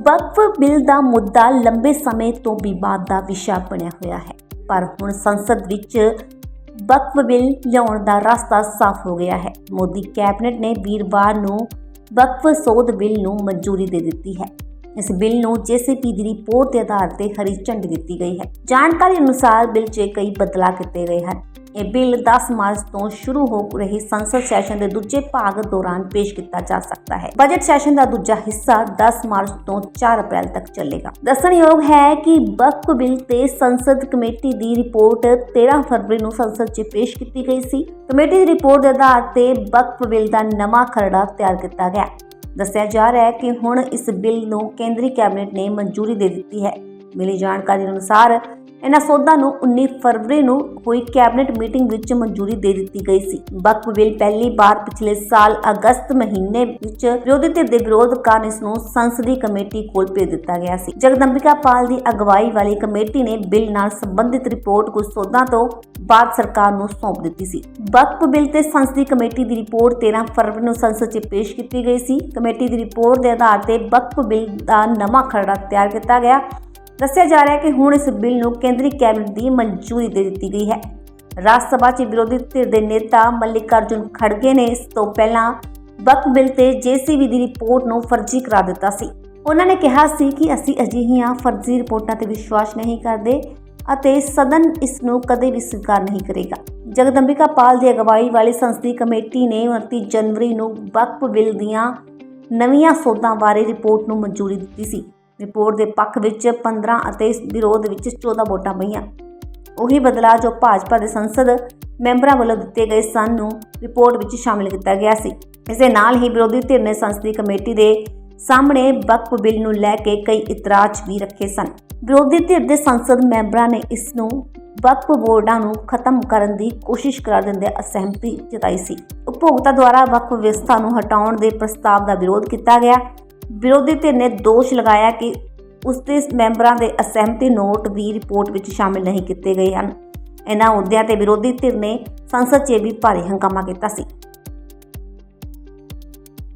Waqf bill ਦਾ ਮੁੱਦਾ ਲੰਬੇ ਸਮੇਂ ਤੋਂ ਵਿਵਾਦ ਦਾ ਵਿਸ਼ਾ ਬਣਿਆ ਹੋਇਆ ਹੈ। ਪਰ ਹੁਣ ਸੰਸਦ ਵਿੱਚ ਵਕਫ ਬਿੱਲ ਲਿਆਉਣ ਦਾ ਰਸਤਾ ਸਾਫ਼ ਹੋ ਗਿਆ ਹੈ। ਮੋਦੀ ਕੈਬਨਿਟ ਨੇ ਵੀਰਵਾਰ ਨੂੰ ਵਕਫ ਸੋਧ ਬਿੱਲ ਨੂੰ ਮਨਜ਼ੂਰੀ ਦੇ ਦਿੱਤੀ ਹੈ। ਇਸ ਬਿੱਲ ਨੂੰ ਜੇਸੀਪੀ ਦੀ ਰਿਪੋਰਟ ਦੇ ਆਧਾਰ ਤੇ ਹਰੀ ਝੰਡੀ ਦਿੱਤੀ ਗਈ ਹੈ। ਜਾਣਕਾਰੀ ਅਨੁਸਾਰ ਬਿੱਲ 'ਚ ਕਈ ਬਦਲਾਅ ਕੀਤੇ ਗਏ ਹਨ। ਇਹ ਬਿੱਲ 10 ਮਾਰਚ ਤੋਂ ਸ਼ੁਰੂ ਹੋ ਰਹੇ ਸੰਸਦ ਸੈਸ਼ਨ ਦੇ ਦੂਜੇ ਭਾਗ ਦੌਰਾਨ ਪੇਸ਼ ਕੀਤਾ ਜਾ ਸਕਦਾ ਹੈ। ਬਜਟ ਸੈਸ਼ਨ ਦਾ ਦੂਜਾ ਹਿੱਸਾ 10 ਮਾਰਚ ਤੋਂ 4 ਅਪ੍ਰੈਲ ਤੱਕ ਚੱਲੇਗਾ। ਦੱਸਣਯੋਗ ਹੈ ਕਿ ਵਕਫ ਬਿੱਲ ਤੇ ਸੰਸਦ ਕਮੇਟੀ ਦੀ ਰਿਪੋਰਟ 13 ਫਰਵਰੀ ਨੂੰ ਸੰਸਦ 'ਚ ਪੇਸ਼ ਕੀਤੀ ਗਈ ਸੀ। ਕਮੇਟੀ ਦੀ ਰਿਪੋਰਟ ਦੇ ਆਧਾਰ ਤੇ ਵਕਫ ਬਿੱਲ ਦਾ ਨਵਾਂ ਖਰੜਾ ਤਿਆਰ ਕੀਤਾ ਗਿਆ। ਦੱਸਿਆ ਜਾ ਰਿਹਾ ਹੈ ਕਿ ਹੁਣ ਇਸ ਬਿੱਲ ਨੂੰ ਕੇਂਦਰੀ ਕੈਬਨਿਟ ਨੇ ਮਨਜ਼ੂਰੀ ਦੇ ਦਿੱਤੀ ਹੈ। ਮਿਲੀ ਜਾਣਕਾਰੀ ਅਨੁਸਾਰ ਇਹਨਾਂ ਸੋਧਾਂ ਨੂੰ 19 ਫਰਵਰੀ ਨੂੰ ਹੋਈ ਕੈਬਨਿਟ ਮੀਟਿੰਗ ਵਿੱਚ ਮਨਜ਼ੂਰੀ ਦੇ ਦਿੱਤੀ ਗਈ ਸੀ। ਬਕ ਬਿੱਲ ਪਹਿਲੀ ਵਾਰ ਪਿਛਲੇ ਸਾਲ ਅਗਸਤ ਮਹੀਨੇ ਵਿੱਚ ਵਿਰੋਧੀ ਧਿਰ ਦੇ ਵਿਰੋਧ ਕਾਰਨ ਇਸ ਨੂੰ ਸੰਸਦੀ ਕਮੇਟੀ ਕੋਲ ਭੇਜ ਦਿੱਤਾ ਗਿਆ ਸੀ। ਜਗਦੰਬਿਕਾ ਪਾਲ ਦੀ ਅਗਵਾਈ ਵਾਲੀ ਕਮੇਟੀ ਨੇ ਬਿੱਲ ਨਾਲ ਸੰਬੰਧਿਤ ਰਿਪੋਰਟ ਕੁਝ ਸੋਧਾਂ ਤੋਂ ਬਾਅਦ ਸਰਕਾਰ ਨੂੰ ਸੌਂਪ ਦਿੱਤੀ ਸੀ। ਵਕਫ ਬਿੱਲ ਤੇ ਸੰਸਦੀ ਕਮੇਟੀ ਦੀ ਰਿਪੋਰਟ 13 ਫਰਵਰੀ ਨੂੰ ਸੰਸਦ 'ਚ ਪੇਸ਼ ਕੀਤੀ ਗਈ ਸੀ। ਕਮੇਟੀ ਦੀ ਰਿਪੋਰਟ ਦੇ ਆਧਾਰ ਤੇ ਵਕਫ ਬਿੱਲ ਦਾ ਨਵਾਂ ਖਰੜਾ ਤਿਆਰ ਕੀਤਾ ਗਿਆ। ਦੱਸਿਆ ਜਾ ਰਿਹਾ ਹੈ ਕਿ ਹੁਣ ਇਸ ਬਿੱਲ ਨੂੰ ਕੇਂਦਰੀ ਕੈਬਨਿਟ ਦੀ ਮਨਜ਼ੂਰੀ ਦੇ ਦਿੱਤੀ ਗਈ ਹੈ। ਰਾਜ ਸਭਾ 'ਚ ਵਿਰੋਧੀ ਧਿਰ ਦੇ ਨੇਤਾ ਮੱਲਿਕਾਰਜੁਨ ਖੜਗੇ ਨੇ ਇਸ ਤੋਂ ਪਹਿਲਾਂ ਵਕਫ ਬਿੱਲ ਤੇ ਜੇਸੀਬੀ ਦੀ ਰਿਪੋਰਟ ਨੂੰ ਫਰਜ਼ੀ ਕਰਾ ਦਿੱਤਾ ਸੀ। ਉਹਨਾਂ ਨੇ ਕਿਹਾ ਸੀ ਕਿ ਅਸੀਂ ਅਜਿਹੀਆਂ ਫਰਜ਼ੀ ਰਿਪੋਰਟਾਂ ਤੇ ਵਿਸ਼ਵਾਸ ਨਹੀਂ ਕਰਦੇ ਅਤੇ ਸਦਨ ਇਸ ਨੂੰ ਕਦੇ ਵੀ ਸਵੀਕਾਰ ਨਹੀਂ ਕਰੇਗਾ। ਜਗਦੰਬਿਕਾ ਪਾਲ ਦੀ ਅਗਵਾਈ ਵਾਲੀ ਸੰਸਦੀ ਕਮੇਟੀ ਨੇ 29 ਜਨਵਰੀ ਨੂੰ ਵਕਫ ਬਿੱਲ ਦੀਆਂ ਨਵੀਆਂ ਸੋਧਾਂ ਬਾਰੇ ਰਿਪੋਰਟ ਨੂੰ ਮਨਜ਼ੂਰੀ ਦਿੱਤੀ ਸੀ। ਰਿਪੋਰਟ ਦੇ ਪੱਖ ਵਿੱਚ 15 ਅਤੇ ਇਸ ਵਿਰੋਧ ਵਿੱਚ 14 ਵੋਟਾਂ ਪਈਆਂ। ਉਹੀ ਬਦਲਾਅ ਜੋ ਭਾਜਪਾ ਦੇ ਸੰਸਦ ਮੈਂਬਰਾਂ ਵੱਲੋਂ ਦਿੱਤੇ ਗਏ ਸਨ ਨੂੰ ਰਿਪੋਰਟ ਵਿੱਚ ਸ਼ਾਮਿਲ ਕੀਤਾ ਗਿਆ ਸੀ। ਇਸ ਦੇ ਨਾਲ ਹੀ ਵਿਰੋਧੀ ਧਿਰ ਨੇ ਸੰਸਦੀ ਕਮੇਟੀ ਦੇ ਸਾਹਮਣੇ ਵਕਫ ਬਿੱਲ ਨੂੰ ਲੈ ਕੇ ਕਈ ਇਤਰਾਜ਼ ਵੀ ਰੱਖੇ ਸਨ। ਵਿਰੋਧੀ ਧਿਰ ਦੇ ਸੰਸਦ ਮੈਂਬਰਾਂ ਨੇ ਇਸ ਨੂੰ ਵਕਫ ਬੋਰਡਾਂ ਨੂੰ ਖਤਮ ਕਰਨ ਦੀ ਕੋਸ਼ਿਸ਼ ਕਰ ਦਿੰਦੇ ਅਸਹਿਮਤੀ ਜਤਾਈ ਸੀ। ਉਪਭੋਗਤਾ ਦੁਆਰਾ ਵਕਫ ਵਿਵਸਥਾ ਨੂੰ ਹਟਾਉਣ ਦੇ ਪ੍ਰਸਤਾਵ ਦਾ ਵਿਰੋਧ ਕੀਤਾ ਗਿਆ। ਵਿਰੋਧੀ ਧਿਰ ਨੇ ਦੋਸ਼ ਲਗਾਇਆ ਕਿ ਉਸ ਦੇ ਮੈਂਬਰਾਂ ਦੇ ਅਸਹਿਮਤੀ ਨੋਟ ਵੀ ਰਿਪੋਰਟ ਵਿੱਚ ਸ਼ਾਮਿਲ ਨਹੀਂ ਕੀਤੇ ਗਏ ਹਨ। ਇਹਨਾਂ ਅਹੁਦਿਆਂ ਤੇ ਵਿਰੋਧੀ ਧਿਰ ਨੇ ਸੰਸਦ 'ਚ ਵੀ ਭਾਰੀ ਹੰਗਾਮਾ ਕੀਤਾ ਸੀ।